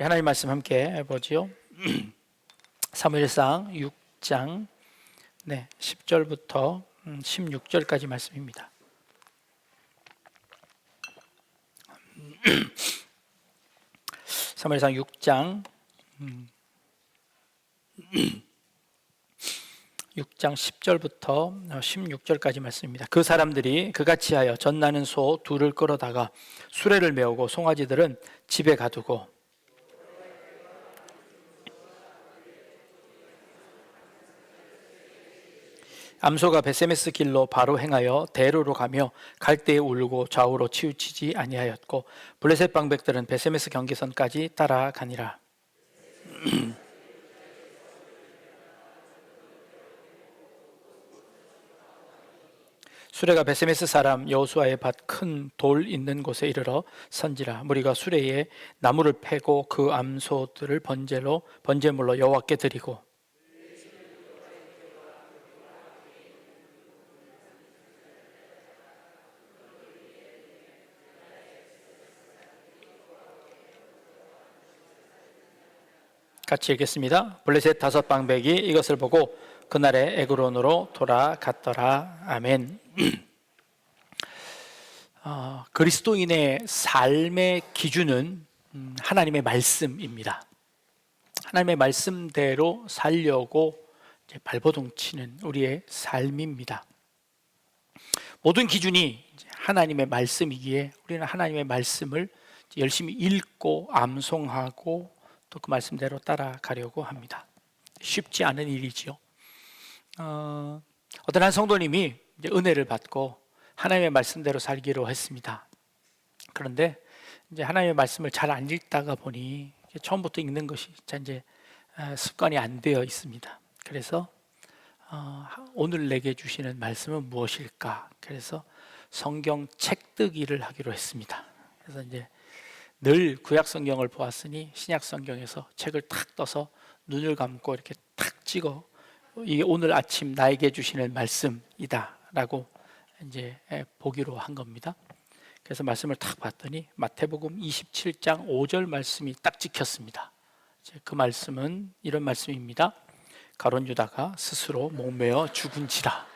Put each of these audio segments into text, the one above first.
하나님 말씀 함께 보지요. 사무엘상 6장 네, 10절부터 16절까지 말씀입니다. 사무엘상 6장 6장 10절부터 16절까지 말씀입니다. 그 사람들이 그같이 하여 전나는 소 둘을 끌어다가 수레를 메우고 송아지들은 집에 가두고 암소가 베세메스 길로 바로 행하여 대로로 가며 갈대에 울고 좌우로 치우치지 아니하였고 블레셋 방백들은 베세메스 경계선까지 따라가니라. 수레가 베세메스 사람 여호수아의 밭 큰 돌 있는 곳에 이르러 선지라 무리가 수레에 나무를 패고 그 암소들을 번제로 번제물로 여호와께 드리고 같이 읽겠습니다. 블레셋 다섯 방백이 이것을 보고 그날의 에그론으로 돌아갔더라. 아멘. 어, 그리스도인의 삶의 기준은 음, 하나님의 말씀입니다. 하나님의 말씀대로 살려고 발버둥 치는 우리의 삶입니다. 모든 기준이 하나님의 말씀이기에 우리는 하나님의 말씀을 열심히 읽고 암송하고 또 그 말씀대로 따라가려고 합니다. 쉽지 않은 일이지요. 어, 어떤 한 성도님이 은혜를 받고 하나님의 말씀대로 살기로 했습니다. 그런데 이제 하나님의 말씀을 잘 안 읽다가 보니 처음부터 읽는 것이 이제 아, 습관이 안 되어 있습니다. 그래서 어, 오늘 내게 주시는 말씀은 무엇일까? 그래서 성경 책뜨기를 하기로 했습니다. 그래서 이제 늘 구약 성경을 보았으니 신약 성경에서 책을 탁 떠서 눈을 감고 이렇게 탁 찍어 이게 오늘 아침 나에게 주시는 말씀이다라고 이제 보기로 한 겁니다. 그래서 말씀을 탁 봤더니 마태복음 27장 5절 말씀이 딱 찍혔습니다. 그 말씀은 이런 말씀입니다. 가론 유다가 스스로 목매어 죽은지라.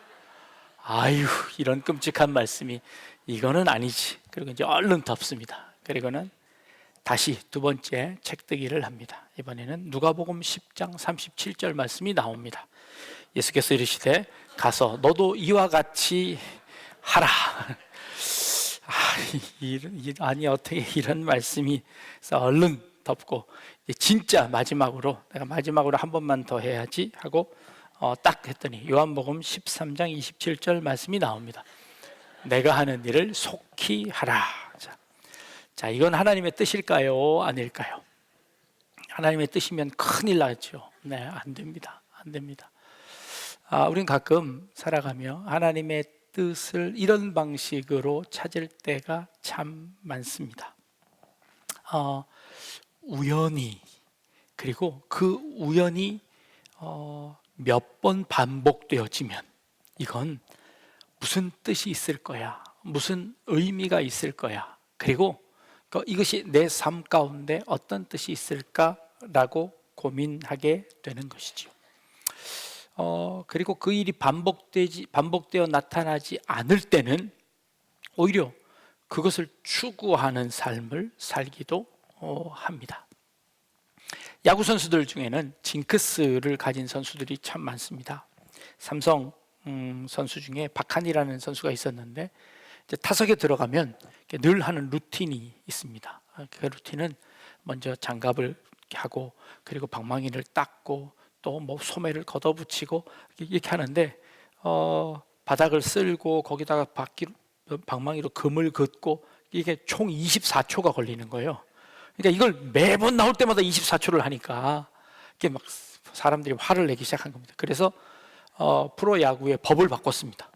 아유 이런 끔찍한 말씀이 이거는 아니지. 그리고 이제 얼른 덮습니다. 그리고는 다시 두 번째 책뜨기를 합니다. 이번에는 누가복음 10장 37절 말씀이 나옵니다. 예수께서 이르시되 가서 너도 이와 같이 하라. 아, 이, 아니 어떻게 이런 말씀이 얼른 덮고 진짜 마지막으로 내가 마지막으로 한 번만 더 해야지 하고 어, 딱 했더니 요한복음 13장 27절 말씀이 나옵니다. 내가 하는 일을 속히 하라. 자, 자, 이건 하나님의 뜻일까요? 아닐까요? 하나님의 뜻이면 큰일 나죠. 네, 안 됩니다. 안 됩니다. 아, 우린 가끔 살아가며 하나님의 뜻을 이런 방식으로 찾을 때가 참 많습니다. 어, 우연히 그리고 그 우연이 어, 몇 번 반복되어지면 이건 무슨 뜻이 있을 거야, 무슨 의미가 있을 거야. 그리고 그 이것이 내 삶 가운데 어떤 뜻이 있을까라고 고민하게 되는 것이죠. 어, 그리고 그 일이 반복되지 반복되어 나타나지 않을 때는 오히려 그것을 추구하는 삶을 살기도 어, 합니다. 야구 선수들 중에는 징크스를 가진 선수들이 참 많습니다. 삼성 음, 선수 중에 박한이라는 선수가 있었는데 타석에 들어가면 늘 하는 루틴이 있습니다. 그 루틴은 먼저 장갑을 하고 그리고 방망이를 닦고 또 뭐 소매를 걷어붙이고 이렇게 하는데 어, 바닥을 쓸고 거기다가 바퀴, 방망이로 금을 긋고 이게 총 24초가 걸리는 거예요. 그러니까 이걸 매번 나올 때마다 24초를 하니까 이게 막 사람들이 화를 내기 시작한 겁니다. 그래서 어, 프로 야구의 법을 바꿨습니다.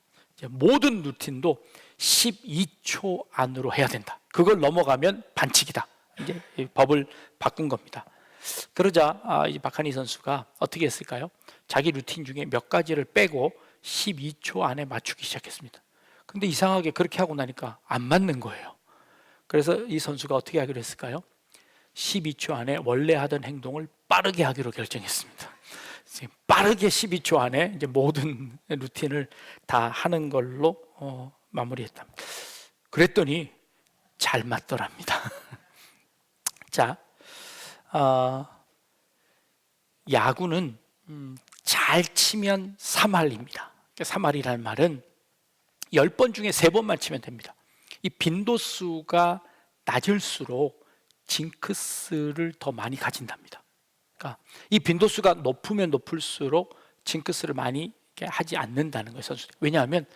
모든 루틴도 12초 안으로 해야 된다. 그걸 넘어가면 반칙이다. 이제 법을 바꾼 겁니다. 그러자 아, 이 박한희 선수가 어떻게 했을까요? 자기 루틴 중에 몇 가지를 빼고 12초 안에 맞추기 시작했습니다. 근데 이상하게 그렇게 하고 나니까 안 맞는 거예요. 그래서 이 선수가 어떻게 하기로 했을까요? 12초 안에 원래 하던 행동을 빠르게 하기로 결정했습니다. 빠르게 12초 안에 이제 모든 루틴을 다 하는 걸로 어, 마무리했답니다. 그랬더니 잘 맞더랍니다. 자, 어, 야구는 음, 잘 치면 3할입니다. 3할이라는 말은 10번 중에 3번만 치면 됩니다. 이 빈도수가 낮을수록 징크스를 더 많이 가진답니다. 그러니까 이 빈도수가 높으면 높을수록 징크스를 많이 하지 않는다는 거예요, 선수. 왜냐하면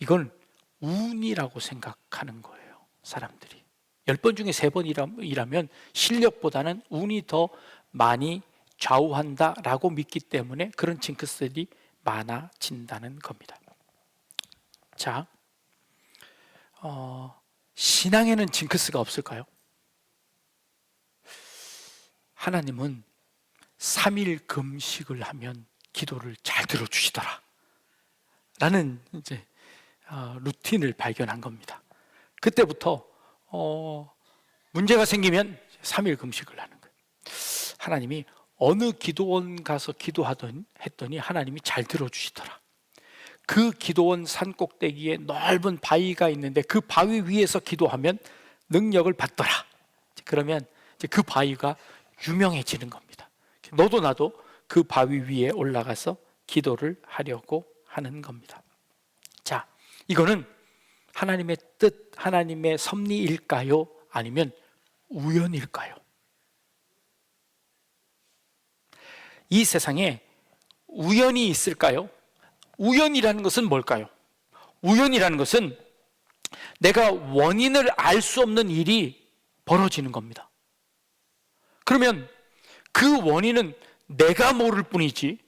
이건 운이라고 생각하는 거예요, 사람들이. 10번 중에 3번이라면 실력보다는 운이 더 많이 좌우한다라고 믿기 때문에 그런 징크스들이 많아진다는 겁니다. 자, 어, 신앙에는 징크스가 없을까요? 하나님은 3일 금식을 하면 기도를 잘 들어주시더라. 라는 이제 어, 루틴을 발견한 겁니다. 그때부터 어, 문제가 생기면 3일 금식을 하는 거예요. 하나님이 어느 기도원 가서 기도하던 했더니 하나님이 잘 들어주시더라. 그 기도원 산 꼭대기에 넓은 바위가 있는데 그 바위 위에서 기도하면 능력을 받더라. 그러면 그 바위가 유명해지는 겁니다. 너도 나도 그 바위 위에 올라가서 기도를 하려고 하는 겁니다. 자, 이거는 하나님의 뜻, 하나님의 섭리일까요? 아니면 우연일까요? 이 세상에 우연이 있을까요? 우연이라는 것은 뭘까요? 우연이라는 것은 내가 원인을 알 수 없는 일이 벌어지는 겁니다. 그러면 그 원인은 내가 모를 뿐이지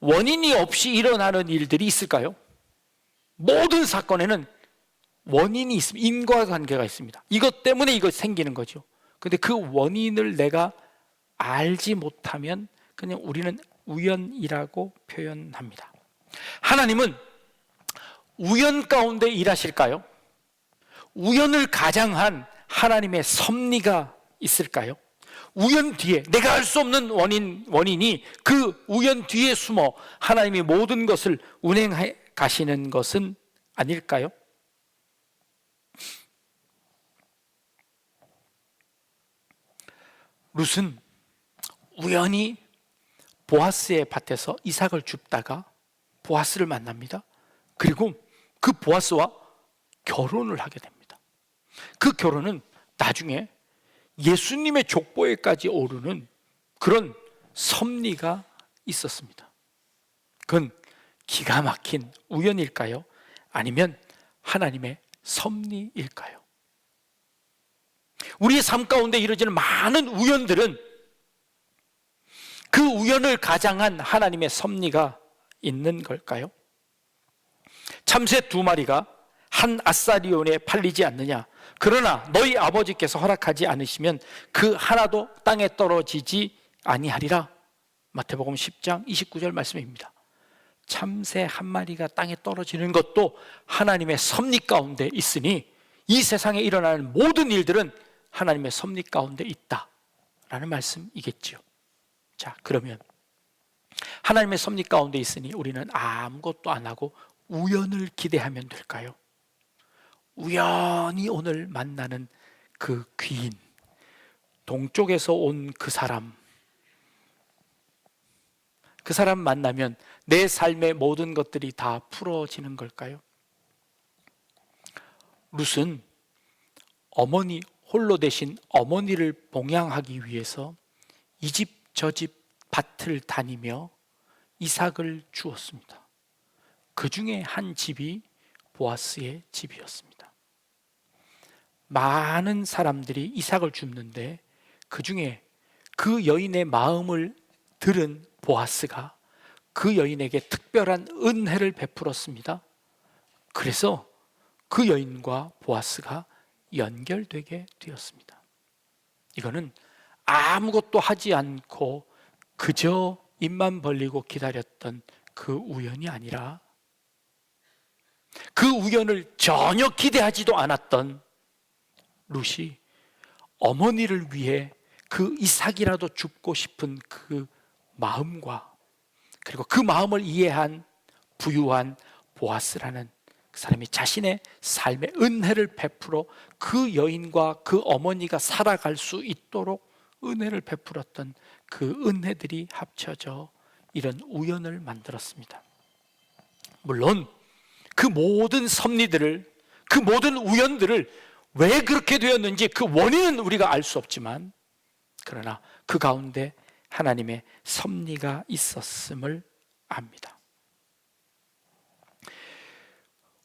원인이 없이 일어나는 일들이 있을까요? 모든 사건에는 원인이 있습니다. 인과관계가 있습니다. 이것 때문에 이것 생기는 거죠. 근데 그 원인을 내가 알지 못하면 그냥 우리는 우연이라고 표현합니다. 하나님은 우연 가운데 일하실까요? 우연을 가장한 하나님의 섭리가 있을까요? 우연 뒤에 내가 알 수 없는 원인 원인이 그 우연 뒤에 숨어 하나님이 모든 것을 운행해 가시는 것은 아닐까요? 룻은 우연히 보아스의 밭에서 이삭을 줍다가 보아스를 만납니다. 그리고 그 보아스와 결혼을 하게 됩니다. 그 결혼은 나중에 예수님의 족보에까지 오르는 그런 섭리가 있었습니다. 그건 기가 막힌 우연일까요? 아니면 하나님의 섭리일까요? 우리의 삶 가운데 이루어지는 많은 우연들은 그 우연을 가장한 하나님의 섭리가 있는 걸까요? 참새 두 마리가 한 아사리온에 팔리지 않느냐? 그러나 너희 아버지께서 허락하지 않으시면 그 하나도 땅에 떨어지지 아니하리라. 마태복음 10장 29절 말씀입니다. 참새 한 마리가 땅에 떨어지는 것도 하나님의 섭리 가운데 있으니 이 세상에 일어나는 모든 일들은 하나님의 섭리 가운데 있다 라는 말씀이겠지요. 자, 그러면 하나님의 섭리 가운데 있으니 우리는 아무것도 안 하고 우연을 기대하면 될까요? 우연히 오늘 만나는 그 귀인, 동쪽에서 온 그 사람, 그 사람 만나면 내 삶의 모든 것들이 다 풀어지는 걸까요? 룻은 어머니 홀로 대신 어머니를 봉양하기 위해서 이 집 저 집 밭을 다니며 이삭을 주었습니다. 그 중에 한 집이 보아스의 집이었습니다. 많은 사람들이 이삭을 줍는데 그 중에 그 여인의 마음을 들은 보아스가 그 여인에게 특별한 은혜를 베풀었습니다. 그래서 그 여인과 보아스가 연결되게 되었습니다. 이거는 아무것도 하지 않고 그저 입만 벌리고 기다렸던 그 우연이 아니라 그 우연을 전혀 기대하지도 않았던 룻이 어머니를 위해 그 이삭이라도 죽고 싶은 그 마음과 그리고 그 마음을 이해한 부유한 보아스라는 그 사람이 자신의 삶의 은혜를 베풀어 그 여인과 그 어머니가 살아갈 수 있도록 은혜를 베풀었던 그 은혜들이 합쳐져 이런 우연을 만들었습니다. 물론 그 모든 섭리들을 그 모든 우연들을 왜 그렇게 되었는지 그 원인은 우리가 알 수 없지만 그러나 그 가운데 하나님의 섭리가 있었음을 압니다.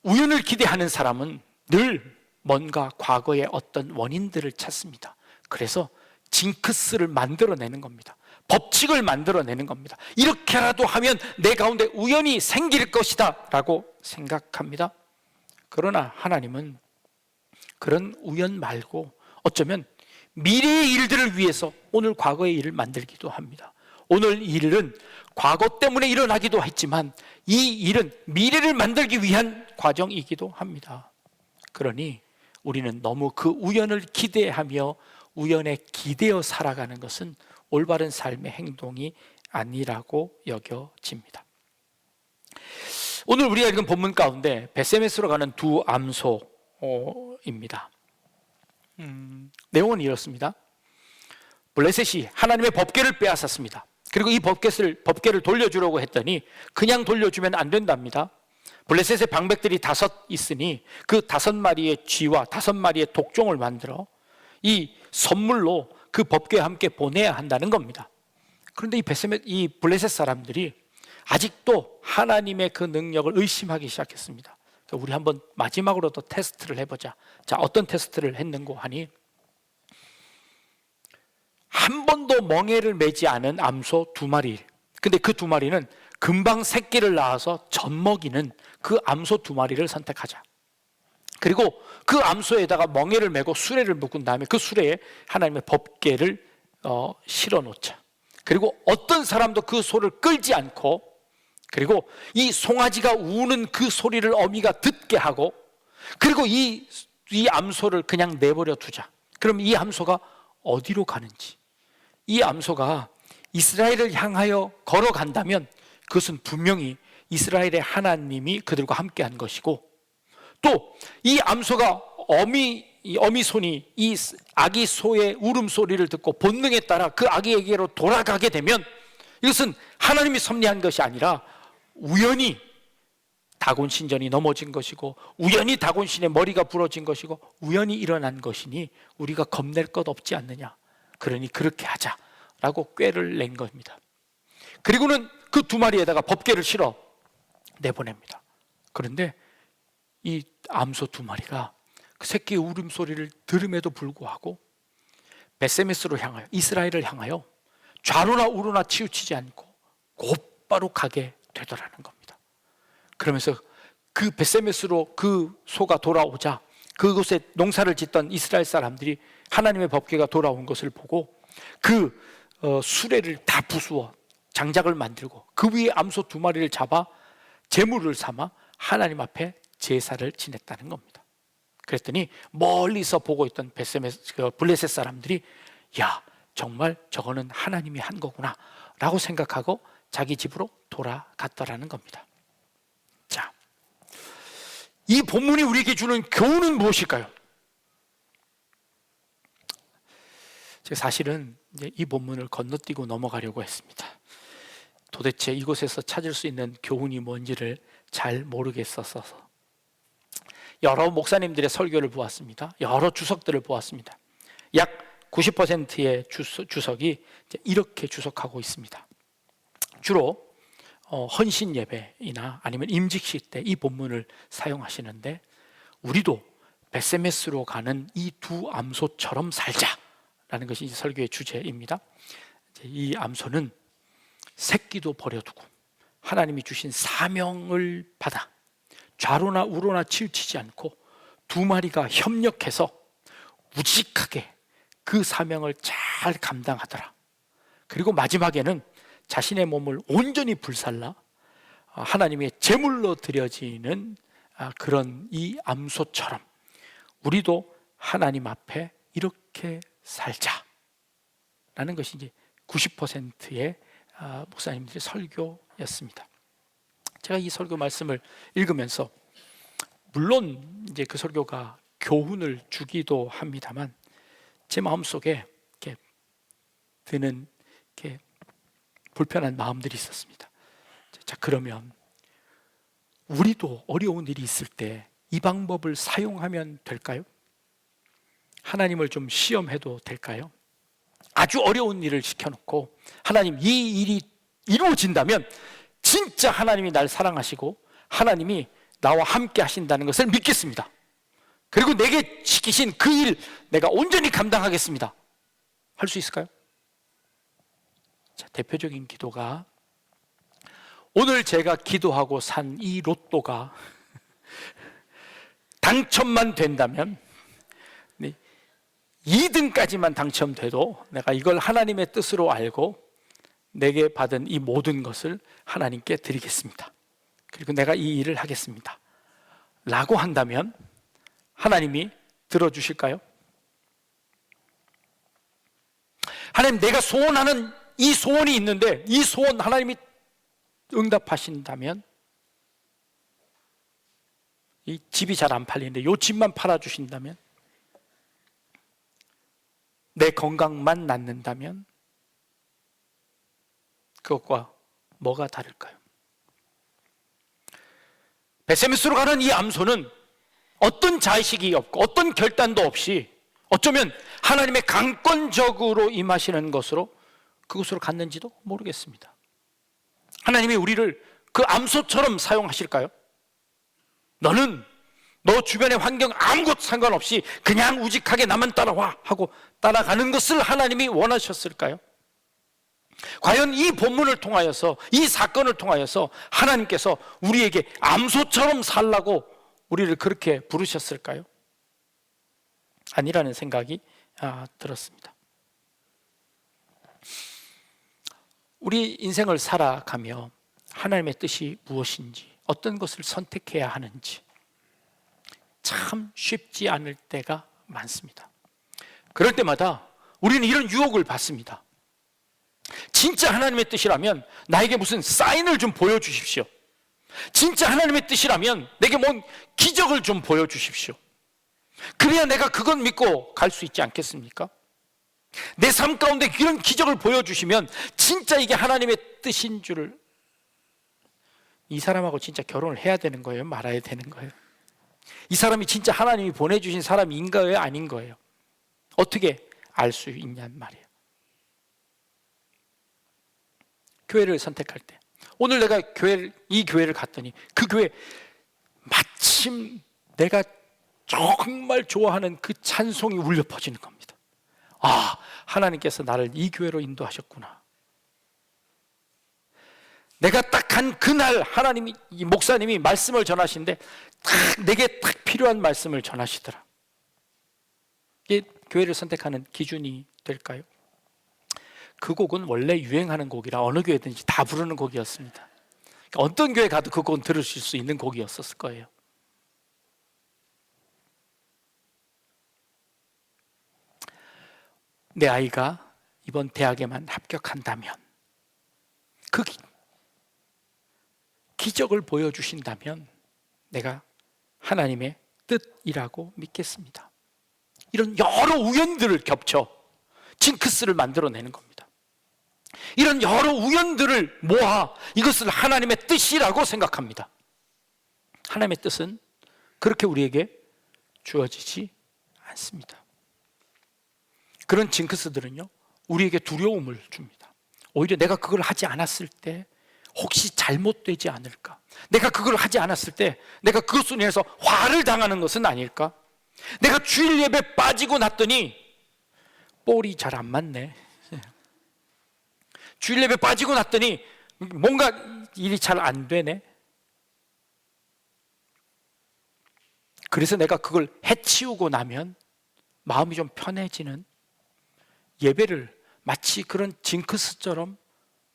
우연을 기대하는 사람은 늘 뭔가 과거의 어떤 원인들을 찾습니다. 그래서 징크스를 만들어내는 겁니다. 법칙을 만들어내는 겁니다. 이렇게라도 하면 내 가운데 우연이 생길 것이다 라고 생각합니다. 그러나 하나님은 그런 우연 말고 어쩌면 미래의 일들을 위해서 오늘 과거의 일을 만들기도 합니다. 오늘 일은 과거 때문에 일어나기도 했지만 이 일은 미래를 만들기 위한 과정이기도 합니다. 그러니 우리는 너무 그 우연을 기대하며 우연에 기대어 살아가는 것은 올바른 삶의 행동이 아니라고 여겨집니다. 오늘 우리가 읽은 본문 가운데 베세메스로 가는 두 암소 입니다. 음, 내용은 이렇습니다. 블레셋이 하나님의 법궤를 빼앗았습니다. 그리고 이 법궤를 법궤를 돌려주려고 했더니 그냥 돌려주면 안 된답니다. 블레셋의 방백들이 다섯 있으니 그 다섯 마리의 쥐와 다섯 마리의 독종을 만들어 이 선물로 그 법궤와 함께 보내야 한다는 겁니다. 그런데 이 베세메 이 블레셋 사람들이 아직도 하나님의 그 능력을 의심하기 시작했습니다. 우리 한번 마지막으로 또 테스트를 해보자. 자, 어떤 테스트를 했는고 하니 한 번도 멍에를 매지 않은 암소 두 마리. 근데 그 두 마리는 금방 새끼를 낳아서 젖먹이는 그 암소 두 마리를 선택하자. 그리고 그 암소에다가 멍에를 메고 수레를 묶은 다음에 그 수레에 하나님의 법궤를 어, 실어 놓자. 그리고 어떤 사람도 그 소를 끌지 않고 그리고 이 송아지가 우는 그 소리를 어미가 듣게 하고 그리고 이, 이 암소를 그냥 내버려 두자. 그럼 이 암소가 어디로 가는지 이 암소가 이스라엘을 향하여 걸어간다면 그것은 분명히 이스라엘의 하나님이 그들과 함께 한 것이고 또 이 암소가 어미 이 어미 손이 이 아기 소의 울음소리를 듣고 본능에 따라 그 아기에게로 돌아가게 되면 이것은 하나님이 섭리한 것이 아니라 우연히 다곤 신전이 넘어진 것이고 우연히 다곤 신의 머리가 부러진 것이고 우연히 일어난 것이니 우리가 겁낼 것 없지 않느냐? 그러니 그렇게 하자라고 꾀를 낸 겁니다. 그리고는 그 두 마리에다가 법궤를 실어 내보냅니다. 그런데 이 암소 두 마리가 그 새끼의 울음소리를 들음에도 불구하고 베세메스로 향하여 이스라엘을 향하여 좌로나 우로나 치우치지 않고 곧바로 가게 되더라는 겁니다. 그러면서 그 베세메스로 그 소가 돌아오자 그곳에 농사를 짓던 이스라엘 사람들이 하나님의 법궤가 돌아온 것을 보고 그 어, 수레를 다 부수어 장작을 만들고 그 위에 암소 두 마리를 잡아 제물을 삼아 하나님 앞에 제사를 지냈다는 겁니다. 그랬더니 멀리서 보고 있던 베세메스 그 블레셋 사람들이 야 정말 저거는 하나님이 한 거구나라고 생각하고 자기 집으로 돌아갔더라는 겁니다. 자, 이 본문이 우리에게 주는 교훈은 무엇일까요? 제가 사실은 이 본문을 건너뛰고 넘어가려고 했습니다. 도대체 이곳에서 찾을 수 있는 교훈이 뭔지를 잘 모르겠어서 여러 목사님들의 설교를 보았습니다. 여러 주석들을 보았습니다. 약 90%의 주석이 이렇게 주석하고 있습니다. 주로 어, 헌신 예배이나 아니면 임직식 때 이 본문을 사용하시는데 우리도 베세메스로 가는 이 두 암소처럼 살자라는 것이 설교의 주제입니다. 이 암소는 새끼도 버려두고 하나님이 주신 사명을 받아 좌로나 우로나 치우치지 않고 두 마리가 협력해서 우직하게 그 사명을 잘 감당하더라. 그리고 마지막에는 자신의 몸을 온전히 불살라 하나님의 제물로 드려지는 아, 그런 이 암소처럼 우리도 하나님 앞에 이렇게 살자. 라는 것이 이제 90%의 아, 목사님들의 설교였습니다. 제가 이 설교 말씀을 읽으면서 물론 이제 그 설교가 교훈을 주기도 합니다만 제 마음 속에 이렇게 드는 이렇게 불편한 마음들이 있었습니다. 자, 그러면 우리도 어려운 일이 있을 때 이 방법을 사용하면 될까요? 하나님을 좀 시험해도 될까요? 아주 어려운 일을 시켜놓고 하나님 이 일이 이루어진다면 진짜 하나님이 날 사랑하시고 하나님이 나와 함께 하신다는 것을 믿겠습니다. 그리고 내게 시키신 그 일 내가 온전히 감당하겠습니다. 할 수 있을까요? 자, 대표적인 기도가 오늘 제가 기도하고 산 이 로또가 당첨만 된다면 2등까지만 당첨돼도 내가 이걸 하나님의 뜻으로 알고 내게 받은 이 모든 것을 하나님께 드리겠습니다. 그리고 내가 이 일을 하겠습니다. 라고 한다면 하나님이 들어주실까요? 하나님 내가 소원하는 이 소원이 있는데 이 소원 하나님이 응답하신다면 이 집이 잘 안 팔리는데 이 집만 팔아 주신다면 내 건강만 낫는다면 그것과 뭐가 다를까요? 베세메스로 가는 이 암소는 어떤 자식이 없고 어떤 결단도 없이 어쩌면 하나님의 강권적으로 임하시는 것으로 그곳으로 갔는지도 모르겠습니다. 하나님이 우리를 그 암소처럼 사용하실까요? 너는 너 주변의 환경 아무것도 상관없이 그냥 우직하게 나만 따라와 하고 따라가는 것을 하나님이 원하셨을까요? 과연 이 본문을 통하여서 이 사건을 통하여서 하나님께서 우리에게 암소처럼 살라고 우리를 그렇게 부르셨을까요? 아니라는 생각이 아, 들었습니다. 우리 인생을 살아가며 하나님의 뜻이 무엇인지 어떤 것을 선택해야 하는지 참 쉽지 않을 때가 많습니다. 그럴 때마다 우리는 이런 유혹을 받습니다. 진짜 하나님의 뜻이라면 나에게 무슨 사인을 좀 보여주십시오. 진짜 하나님의 뜻이라면 내게 뭔 기적을 좀 보여주십시오. 그래야 내가 그건 믿고 갈 수 있지 않겠습니까? 내 삶 가운데 이런 기적을 보여주시면 진짜 이게 하나님의 뜻인 줄을 이 사람하고 진짜 결혼을 해야 되는 거예요? 말아야 되는 거예요? 이 사람이 진짜 하나님이 보내주신 사람인가요? 아닌 거예요? 어떻게 알 수 있냔 말이에요. 교회를 선택할 때 오늘 내가 교회를 이 교회를 갔더니 그 교회 마침 내가 정말 좋아하는 그 찬송이 울려 퍼지는 겁니다. 아, 하나님께서 나를 이 교회로 인도하셨구나. 내가 딱간 그날 하나님이 이 목사님이 말씀을 전하신데 딱 내게 딱 필요한 말씀을 전하시더라. 이게 교회를 선택하는 기준이 될까요? 그 곡은 원래 유행하는 곡이라 어느 교회든지 다 부르는 곡이었습니다. 그러니까 어떤 교회 가도 그 곡은 들으실 수 있는 곡이었을 거예요. 내 아이가 이번 대학에만 합격한다면 그 기, 기적을 보여주신다면 내가 하나님의 뜻이라고 믿겠습니다. 이런 여러 우연들을 겹쳐 징크스를 만들어내는 겁니다. 이런 여러 우연들을 모아 이것을 하나님의 뜻이라고 생각합니다. 하나님의 뜻은 그렇게 우리에게 주어지지 않습니다. 그런 징크스들은요, 우리에게 두려움을 줍니다. 오히려 내가 그걸 하지 않았을 때 혹시 잘못되지 않을까? 내가 그걸 하지 않았을 때 내가 그것으로 인해서 화를 당하는 것은 아닐까? 내가 주일 예배 빠지고 났더니 볼이 잘 안 맞네. 주일 예배 빠지고 났더니 뭔가 일이 잘 안 되네. 그래서 내가 그걸 해치우고 나면 마음이 좀 편해지는 예배를 마치 그런 징크스처럼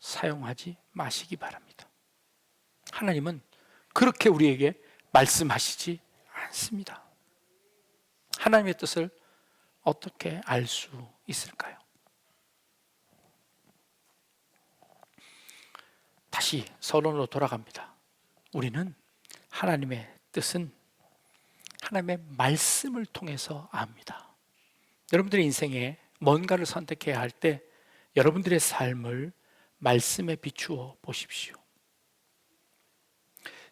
사용하지 마시기 바랍니다. 하나님은 그렇게 우리에게 말씀하시지 않습니다. 하나님의 뜻을 어떻게 알 수 있을까요? 다시 서론으로 돌아갑니다. 우리는 하나님의 뜻은 하나님의 말씀을 통해서 압니다. 여러분들의 인생에 뭔가를 선택해야 할 때 여러분들의 삶을 말씀에 비추어 보십시오.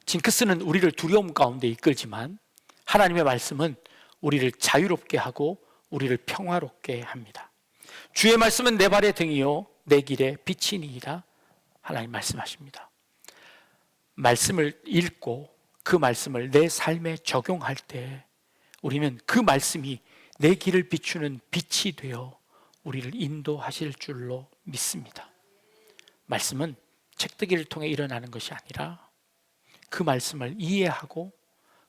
징크스는 우리를 두려움 가운데 이끌지만 하나님의 말씀은 우리를 자유롭게 하고 우리를 평화롭게 합니다. 주의 말씀은 내 발의 등이요 내 길에 빛이니이다. 하나님 말씀하십니다. 말씀을 읽고 그 말씀을 내 삶에 적용할 때 우리는 그 말씀이 내 길을 비추는 빛이 되어 우리를 인도하실 줄로 믿습니다. 말씀은 책득이를 통해 일어나는 것이 아니라 그 말씀을 이해하고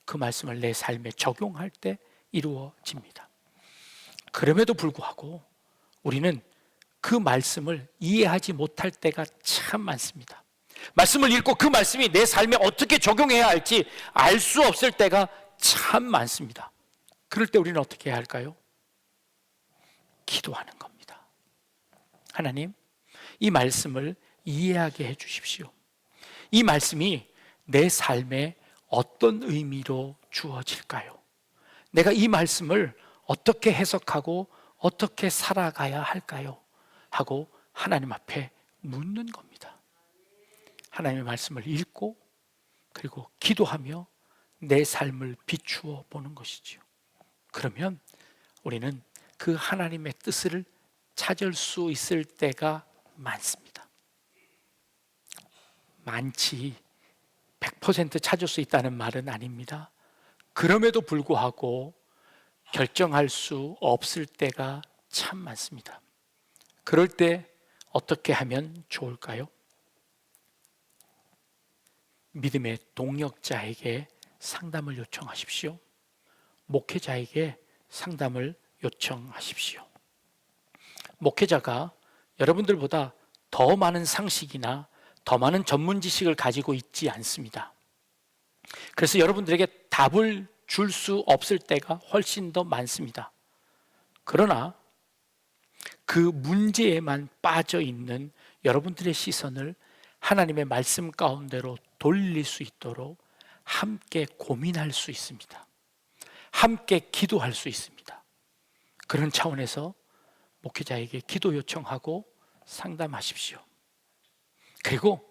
그 말씀을 내 삶에 적용할 때 이루어집니다. 그럼에도 불구하고 우리는 그 말씀을 이해하지 못할 때가 참 많습니다. 말씀을 읽고 그 말씀이 내 삶에 어떻게 적용해야 할지 알 수 없을 때가 참 많습니다. 그럴 때 우리는 어떻게 해야 할까요? 기도하는 겁니다. 하나님, 이 말씀을 이해하게 해 주십시오. 이 말씀이 내 삶에 어떤 의미로 주어질까요? 내가 이 말씀을 어떻게 해석하고 어떻게 살아가야 할까요? 하고 하나님 앞에 묻는 겁니다. 하나님의 말씀을 읽고 그리고 기도하며 내 삶을 비추어 보는 것이지요. 그러면 우리는 그 하나님의 뜻을 찾을 수 있을 때가 많습니다. 많지 100% 찾을 수 있다는 말은 아닙니다. 그럼에도 불구하고 결정할 수 없을 때가 참 많습니다. 그럴 때 어떻게 하면 좋을까요? 믿음의 동역자에게 상담을 요청하십시오. 목회자에게 상담을 요청하십시오. 목회자가 여러분들보다 더 많은 상식이나 더 많은 전문 지식을 가지고 있지 않습니다. 그래서 여러분들에게 답을 줄 수 없을 때가 훨씬 더 많습니다. 그러나 그 문제에만 빠져 있는 여러분들의 시선을 하나님의 말씀 가운데로 돌릴 수 있도록 함께 고민할 수 있습니다. 함께 기도할 수 있습니다. 그런 차원에서 목회자에게 기도 요청하고 상담하십시오. 그리고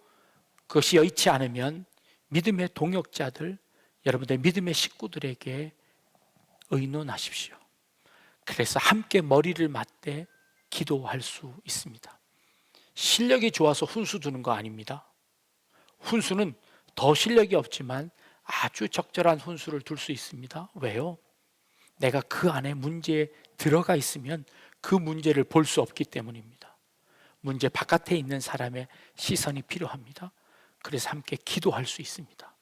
그것이 여의치 않으면 믿음의 동역자들, 여러분들 믿음의 식구들에게 의논하십시오. 그래서 함께 머리를 맞대 기도할 수 있습니다. 실력이 좋아서 훈수 두는 거 아닙니다. 훈수는 더 실력이 없지만 아주 적절한 훈수를 둘 수 있습니다. 왜요? 내가 그 안에 문제에 들어가 있으면 그 문제를 볼 수 없기 때문입니다. 문제 바깥에 있는 사람의 시선이 필요합니다. 그래서 함께 기도할 수 있습니다.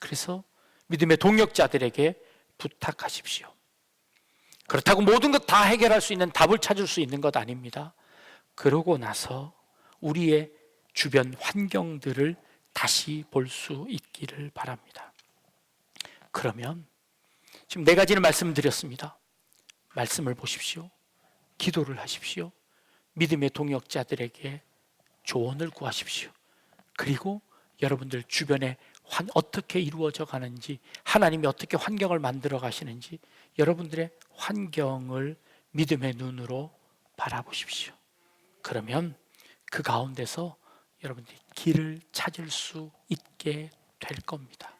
그래서 믿음의 동역자들에게 부탁하십시오. 그렇다고 모든 것 다 해결할 수 있는 답을 찾을 수 있는 것 아닙니다. 그러고 나서 우리의 주변 환경들을 다시 볼 수 있기를 바랍니다. 그러면 지금 네 가지를 말씀드렸습니다. 말씀을 보십시오. 기도를 하십시오. 믿음의 동역자들에게 조언을 구하십시오. 그리고 여러분들 주변에 환, 어떻게 이루어져 가는지, 하나님이 어떻게 환경을 만들어 가시는지 여러분들의 환경을 믿음의 눈으로 바라보십시오. 그러면 그 가운데서 여러분들이 길을 찾을 수 있게 될 겁니다.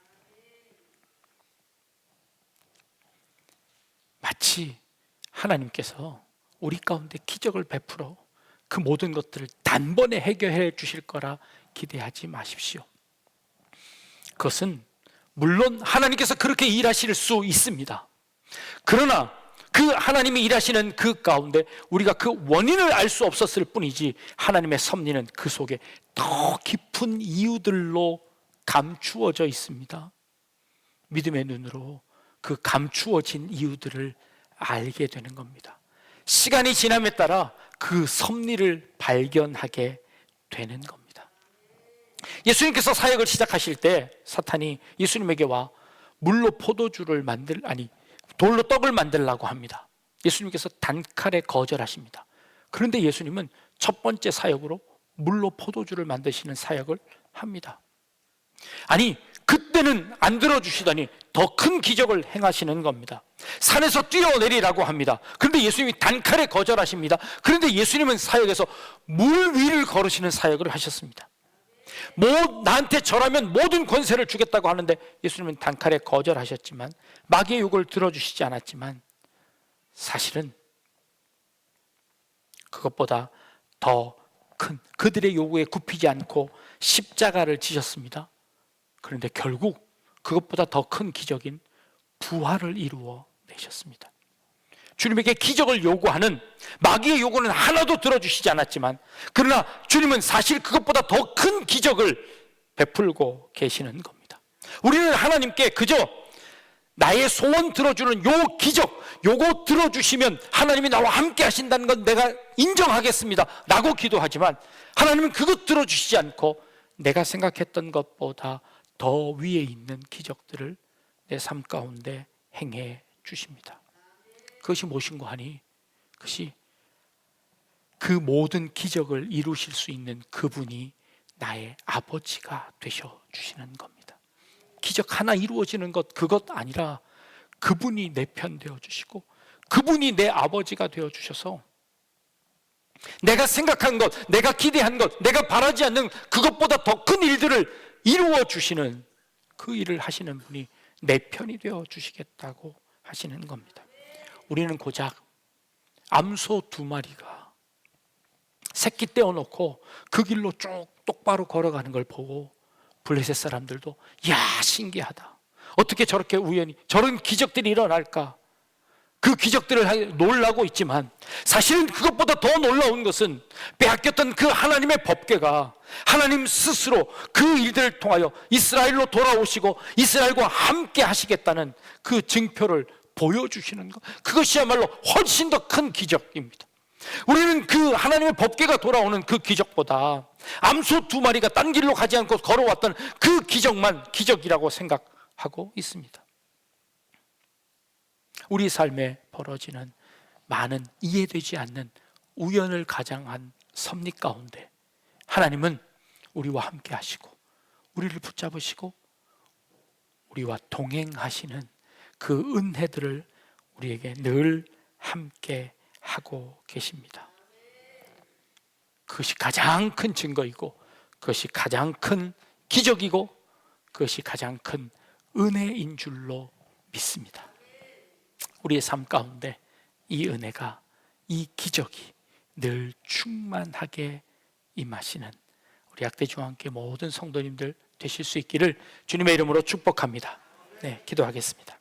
마치 하나님께서 우리 가운데 기적을 베풀어 그 모든 것들을 단번에 해결해 주실 거라 기대하지 마십시오. 그것은 물론 하나님께서 그렇게 일하실 수 있습니다. 그러나 그 하나님이 일하시는 그 가운데 우리가 그 원인을 알 수 없었을 뿐이지 하나님의 섭리는 그 속에 더 깊은 이유들로 감추어져 있습니다. 믿음의 눈으로 그 감추어진 이유들을 알게 되는 겁니다. 시간이 지남에 따라 그 섭리를 발견하게 되는 겁니다. 예수님께서 사역을 시작하실 때 사탄이 예수님에게 와 물로 포도주를 만들 아니 돌로 떡을 만들라고 합니다. 예수님께서 단칼에 거절하십니다. 그런데 예수님은 첫 번째 사역으로 물로 포도주를 만드시는 사역을 합니다. 아니, 그때는 안 들어주시더니 더 큰 기적을 행하시는 겁니다. 산에서 뛰어내리라고 합니다. 그런데 예수님이 단칼에 거절하십니다. 그런데 예수님은 사역에서 물 위를 걸으시는 사역을 하셨습니다. 뭐 나한테 절하면 모든 권세를 주겠다고 하는데 예수님은 단칼에 거절하셨지만 마귀의 욕을 들어주시지 않았지만 사실은 그것보다 더 큰 그들의 요구에 굽히지 않고 십자가를 지셨습니다. 그런데 결국 그것보다 더 큰 기적인 부활을 이루어 내셨습니다. 주님에게 기적을 요구하는 마귀의 요구는 하나도 들어주시지 않았지만 그러나 주님은 사실 그것보다 더 큰 기적을 베풀고 계시는 겁니다. 우리는 하나님께 그저 나의 소원 들어주는 요 기적, 요거 들어주시면 하나님이 나와 함께 하신다는 건 내가 인정하겠습니다. 라고 기도하지만 하나님은 그것 들어주시지 않고 내가 생각했던 것보다 더 위에 있는 기적들을 내 삶 가운데 행해 주십니다. 그것이 무엇인고 하니 그것이 그 모든 기적을 이루실 수 있는 그분이 나의 아버지가 되셔 주시는 겁니다. 기적 하나 이루어지는 것 그것 아니라 그분이 내 편 되어 주시고 그분이 내 아버지가 되어 주셔서 내가 생각한 것, 내가 기대한 것, 내가 바라지 않는 그것보다 더 큰 일들을 이루어 주시는 그 일을 하시는 분이 내 편이 되어 주시겠다고 하시는 겁니다. 우리는 고작 암소 두 마리가 새끼 떼어놓고 그 길로 쭉 똑바로 걸어가는 걸 보고 블레셋 사람들도 야 신기하다. 어떻게 저렇게 우연히 저런 기적들이 일어날까? 그 기적들을 하- 놀라고 있지만 사실은 그것보다 더 놀라운 것은 빼앗겼던 그 하나님의 법궤가 하나님 스스로 그 일들을 통하여 이스라엘로 돌아오시고 이스라엘과 함께 하시겠다는 그 증표를 보여주시는 것 그것이야말로 훨씬 더 큰 기적입니다. 우리는 그 하나님의 법궤가 돌아오는 그 기적보다 암소 두 마리가 딴 길로 가지 않고 걸어왔던 그 기적만 기적이라고 생각하고 있습니다. 우리 삶에 벌어지는 많은 이해되지 않는 우연을 가장한 섭리 가운데 하나님은 우리와 함께 하시고 우리를 붙잡으시고 우리와 동행하시는 그 은혜들을 우리에게 늘 함께 하고 계십니다. 그것이 가장 큰 증거이고 그것이 가장 큰 기적이고 그것이 가장 큰 은혜인 줄로 믿습니다. 우리의 삶 가운데 이 은혜가 이 기적이 늘 충만하게 임하시는 우리 약대중앙교회 모든 성도님들 되실 수 있기를 주님의 이름으로 축복합니다. 네, 기도하겠습니다.